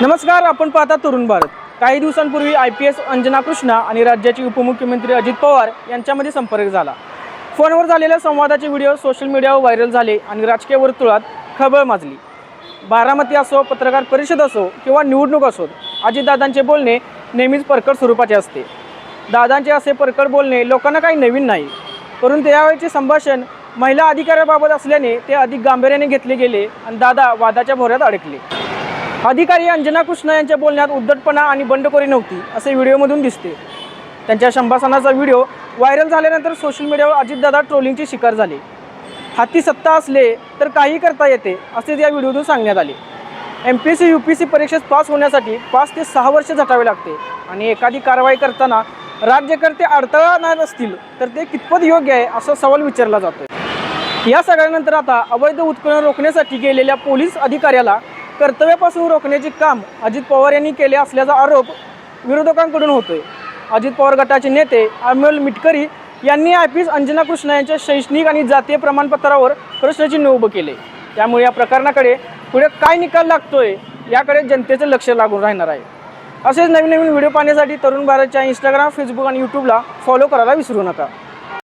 नमस्कार आपण पाहता तरुण भारत. काही दिवसांपूर्वी I P S Anjana Krishna आणि राज्याचे उपमुख्यमंत्री अजित पवार यांच्यामध्ये संपर्क झाला. फोनवर झालेल्या संवादाचे व्हिडिओ सोशल मीडियावर व्हायरल झाले आणि राजकीय वर्तुळात खबळ माजली. बारामती असो पत्रकार परिषद असो किंवा निवडणूक असो अजितदादांचे बोलणे नेहमीच परकट स्वरूपाचे असते. दादांचे असे परकट बोलणे लोकांना काही नवीन नाही. परंतु यावेळीचे संभाषण महिला अधिकाराबाबत असल्याने ते अधिक गांभीर्याने घेतले गेले आणि दादा वादाच्या भोऱ्यात अडकले. अधिकारी अंजना कृष्ण यांच्या बोलण्यात उद्धटपणा आणि बंडखोरी नव्हती असे व्हिडिओमधून दिसते. त्यांच्या संभाषणाचा व्हिडिओ व्हायरल झाल्यानंतर सोशल मीडियावर अजितदादा ट्रोलिंगची शिकार झाले. हाती सत्ता असले तर काही करता येते असेच या व्हिडिओतून सांगण्यात आले. M P S C U P C परीक्षेत पास होण्यासाठी पाच ते सहा वर्ष झटावे लागते आणि एखादी कारवाई करताना राज्यकर्ते अडथळा आणत असतील तर ते कितपत योग्य आहे असा सवाल विचारला जातो या सगळ्यानंतर आता अवैध उत्खनन रोखण्यासाठी गेलेल्या पोलीस अधिकाऱ्याला कर्तव्यापासून रोखण्याचे काम अजित पवार यांनी केले असल्याचा आरोप विरोधकांकडून होतोय. अजित पवार गटाचे नेते अमोल मिटकरी यांनी I P S Anjana Krishna यांच्या शैक्षणिक आणि जातीय प्रमाणपत्रावर प्रश्नचिन्ह उभं केले. त्यामुळे या प्रकरणाकडे पुढे काय निकाल लागतोय याकडे जनतेचं लक्ष लागून राहणार आहे. असेच नवीन नवीन व्हिडिओ पाहण्यासाठी तरुण भारतच्या इंस्टाग्राम फेसबुक आणि यूट्यूबला फॉलो करायला विसरू नका.